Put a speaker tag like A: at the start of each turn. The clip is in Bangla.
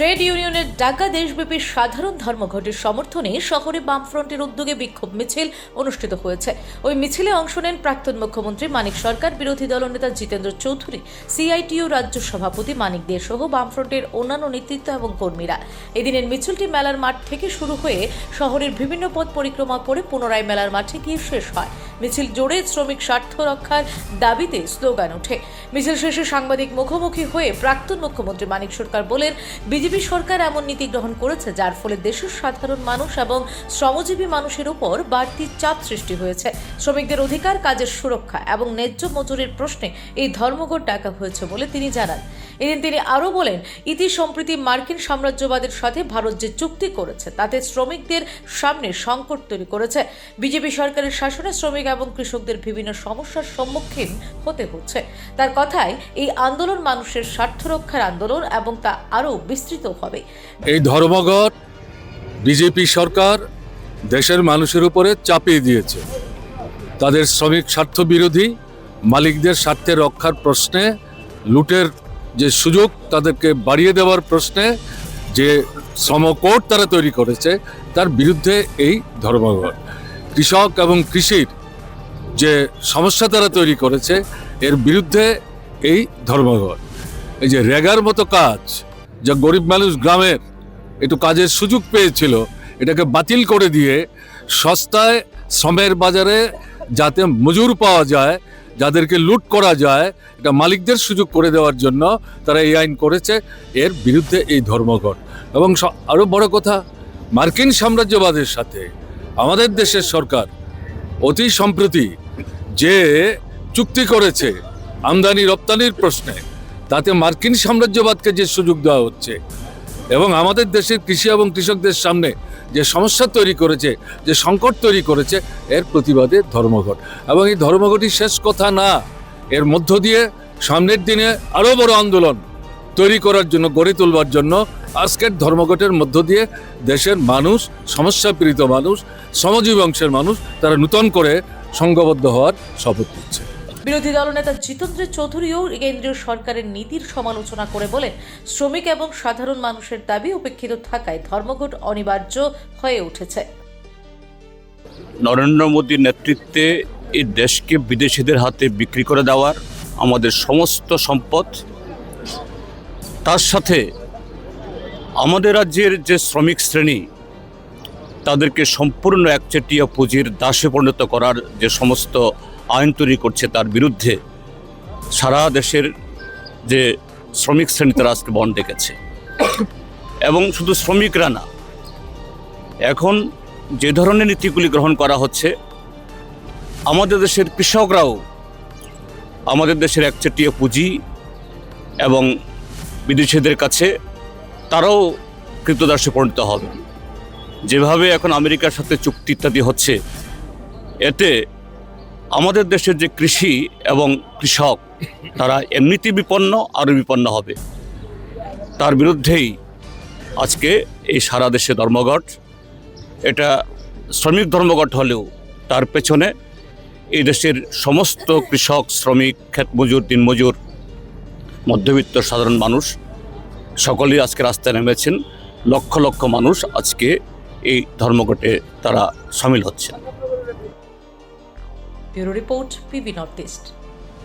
A: ট্রেড ইউনিয়নের ডাকা দেশব্যাপী সাধারণ ধর্মঘটের সমর্থনে শহরে বামফ্রন্টের উদ্যোগে বিক্ষোভ মিছিল অনুষ্ঠিত হয়েছে। ওই মিছিলে অংশ নেন প্রাক্তন মুখ্যমন্ত্রী মানিক সরকার, বিরোধী দলনেতা জিতেন্দ্র চৌধুরী সিআইটিইউ রাজ্য সভাপতি মানিক দে সহ বামফ্রন্টের অন্যান্য নেতৃত্ব এবং কর্মীরা। এদিনের মিছিলটি মেলার মাঠ থেকে শুরু হয়ে শহরের বিভিন্ন পথ পরিক্রমা করে পুনরায় মেলার মাঠে গিয়ে শেষ হয়। মিছিল জোরে শ্রমিক স্বার্থ রক্ষার দাবিতে স্লোগান ওঠে। মিছিল শেষে সাংবাদিক মুখোমুখি হয়ে প্রাক্তন মুখ্যমন্ত্রী মানিক সরকার বলেন, বিজেপি সরকার এমন নীতি গ্রহণ করেছে যার ফলে দেশের সাধারণ মানুষ এবং শ্রমজীবী মানুষের উপর বাড়তি চাপ সৃষ্টি হয়েছে। শ্রমিকদের অধিকার, কাজের সুরক্ষা এবং ন্যায্য মজুরির প্রশ্নে এই ধর্মঘট ডাকা হয়েছে বলে তিনি জানান। এদিন তিনি আরও বলেন, ইতি সম্প্রতি মার্কিন সাম্রাজ্যবাদের সাথে ভারত যে চুক্তি করেছে, তাতে শ্রমিকদের সামনে সংকট তৈরি করেছে। বিজেপি সরকারের শাসনে শ্রমিক এবং কৃষকদের বিভিন্ন সমস্যার সম্মুখীন হতে হচ্ছে। তার কথায়, এই আন্দোলন মানুষের স্বার্থ রক্ষার আন্দোলন এবং তা আরও বিস্তৃত হবে।
B: এই ধর্মঘট বিজেপি সরকার দেশের মানুষের উপরে চাপিয়ে দিয়েছে। তাদের শ্রমিক স্বার্থ বিরোধী মালিকদের স্বার্থে রক্ষার প্রশ্নে লুটের যে সুযোগ তাদেরকে বাড়িয়ে দেওয়ার প্রশ্নে যে শ্রমকোট তারা তৈরি করেছে, তার বিরুদ্ধে এই ধর্মঘট। কৃষক এবং কৃষির যে সমস্যা তারা তৈরি করেছে, এর বিরুদ্ধে এই ধর্মঘট। এই যে রেগার মতো কাজ যা গরিব মানুষ গ্রামের একটু কাজের সুযোগ পেয়েছিল, এটাকে বাতিল করে দিয়ে সস্তায় শ্রমের বাজারে যাতে মজুর পাওয়া যায় যাদেরকে লুট করা যায়, এটা মালিকদের সুযোগ করে দেওয়ার জন্য তারা এই আইন করেছে। এর বিরুদ্ধে এই ধর্মঘট। এবং আরও আরও বড় কথা, মার্কিন সাম্রাজ্যবাদের সাথে আমাদের দেশের সরকার অতি সম্প্রতি যে চুক্তি করেছে আমদানি রপ্তানির প্রশ্নে, তাতে মার্কিন সাম্রাজ্যবাদকে যে সুযোগ দেওয়া হচ্ছে এবং আমাদের দেশের কৃষি এবং কৃষকদের সামনে যে সমস্যা তৈরি করেছে, যে সংকট তৈরি করেছে, এর প্রতিবাদে ধর্মঘট। এবং এই ধর্মঘটই শেষ কথা না। এর মধ্য দিয়ে সামনের দিনে আরও বড় আন্দোলন তৈরি করার জন্য, গড়ে তোলবার জন্য আজকের ধর্মঘটের মধ্য দিয়ে দেশের মানুষ সমস্যা পীড়িত মানুষ শ্রমজীবী অংশের মানুষ, তারা নূতন করে সংঘবদ্ধ হওয়ার শপথ নিচ্ছে।
A: বিরোধী দলনেতা জিতেন্দ্র চৌধুরীও কেন্দ্রীয় সরকারের নীতির সমালোচনা করে বলেন, শ্রমিক এবং সাধারণ মানুষের দাবি উপেক্ষিত থাকায় ধর্মঘট অনিবার্য হয়ে উঠেছে।
C: নরেন্দ্র মোদীর নেতৃত্বে এই দেশকে বিদেশিদের হাতে বিক্রি করে দেওয়ার আমাদের সমস্ত সম্পদ, তার সাথে আমাদের রাজ্যের যে শ্রমিক শ্রেণি, তাদেরকে সম্পূর্ণ একচেটিয়া পুঁজির দাসে পরিণত করার যে সমস্ত আইন তৈরি করছে তার বিরুদ্ধে সারা দেশের যে শ্রমিক শ্রেণি তারা আজকে বন ডেকেছে। এবং শুধু শ্রমিকরা না, এখন যে ধরনের নীতিগুলি গ্রহণ করা হচ্ছে, আমাদের দেশের কৃষকরাও আমাদের দেশের একচেটিয়া পুঁজি এবং বিদেশিদের কাছে তারাও কৃতদাসে পরিণত হবে। যেভাবে এখন আমেরিকার সাথে চুক্তি ইত্যাদি হচ্ছে, এতে আমাদের দেশের যে কৃষি এবং কৃষক, তারা এমনিতেই বিপন্ন আরও বিপন্ন হবে। তার বিরুদ্ধেই আজকে এই সারা দেশে ধর্মঘট, এটা শ্রমিক ধর্মঘট হলেও তার পেছনে এই দেশের সমস্ত কৃষক, শ্রমিক, ক্ষেত মজুর দিনমজুর মধ্যবিত্ত সাধারণ মানুষ, সকলেই আজকে রাস্তায় নেমেছেন। লক্ষ লক্ষ মানুষ আজকে এই ধর্মঘটে তারা সামিল হচ্ছেন।
A: Bureau Report, PB Northeast.